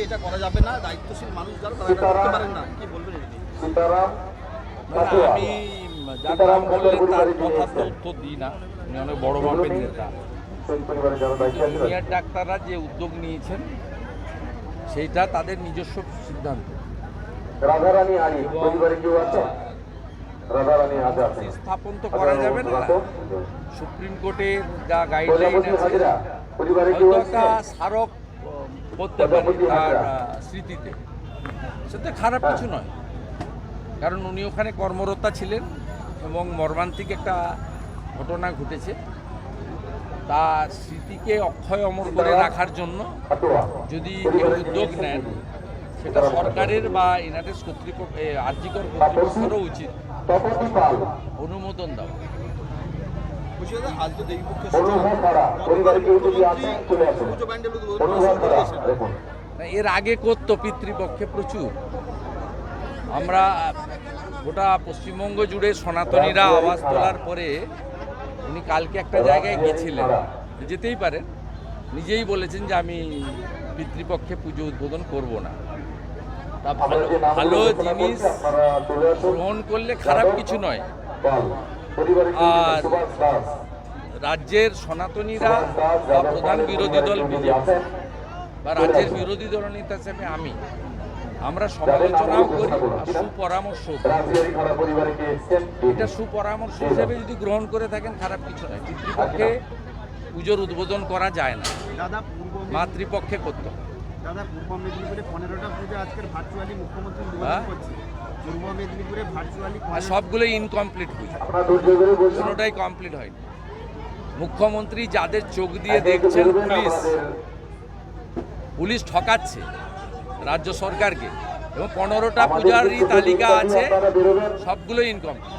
যে এটা করা যাবে না দায়িত্বশীল মানুষ যারা তারা এটা করতে পারেন না। কি বলবেন আমি যার নাম বললেন তার কথা তো উত্তর দিই না উনি অনেক বড় মাপের নেতা। ডাক্তাররা যে উদ্যোগ নিয়েছেন সেইটা তাদের নিজস্ব সিদ্ধান্ত। রাধারানী আলী পরিবারে কেউ আছে? রাধারানী আজ স্থাপন তো করা যাবে না। সুপ্রিম কোর্টের যা গাইডলাইন আছে পরিবারে কেউ হয়তো আছে? একটা স্মারক করতে পারি তার স্মৃতিতে। সেটা খারাপ কিছু নয়। কারণ উনি ওখানে কর্মরতা ছিলেন এবং মর্মান্তিক একটা ঘটনা ঘটেছে। তার স্মৃতিকে অক্ষয় অমর করে রাখার জন্য যদি কেউ উদ্যোগ নেন সেটা সরকারের বা এনআরএস কর্তৃপক্ষ আর্জিকর কর্তৃপক্ষেরও উচিত। অনুমোদন দেওয়া। এর আগে করতো পিতৃপক্ষে প্রচুর। আমরা গোটা পশ্চিমবঙ্গ জুড়ে সনাতনীরা আওয়াজ তোলার পরে উনি কালকে একটা জায়গায় গেছিলেন। যেতেই পারেন। নিজেই বলেছেন যে আমি পিতৃপক্ষে পুজো উদ্বোধন করব না। তা ভালো ভালো জিনিস গ্রহণ করলে খারাপ কিছু নয়। আর- রাজ্যের সনাতনীরা বা প্রধান বিরোধী দল বিজেপি বা রাজ্যের বিরোধী দলনেতা হিসেবে আমি আমরা সমালোচনাও করি সুপরামর্শ এটা সুপরামর্শ হিসেবে যদি গ্রহণ করে থাকেন খারাপ কিছু নয় পিতৃপক্ষে পুজোর উদ্বোধন করা যায় না। দাদা মাতৃপক্ষে করতে। দাদা পূর্ব মেদিনীপুরে পনেরোটা পুজো আজকের ভার্চুয়ালি মুখ্যমন্ত্রী হ্যাঁ? করছে। পূর্ব মেদিনীপুরে ভার্চুয়ালি আর সবগুলো ইনকমপ্লিট পুজো কোনোটাই কমপ্লিট হয়নি। মুখ্যমন্ত্রী যাদের চোখ দিয়ে দেখছেন পুলিশ পুলিশ ঠকাচ্ছে রাজ্য সরকারকে। এবং পনেরোটা পূজারই তালিকা আছে সবগুলোই ইনকমপ্লিট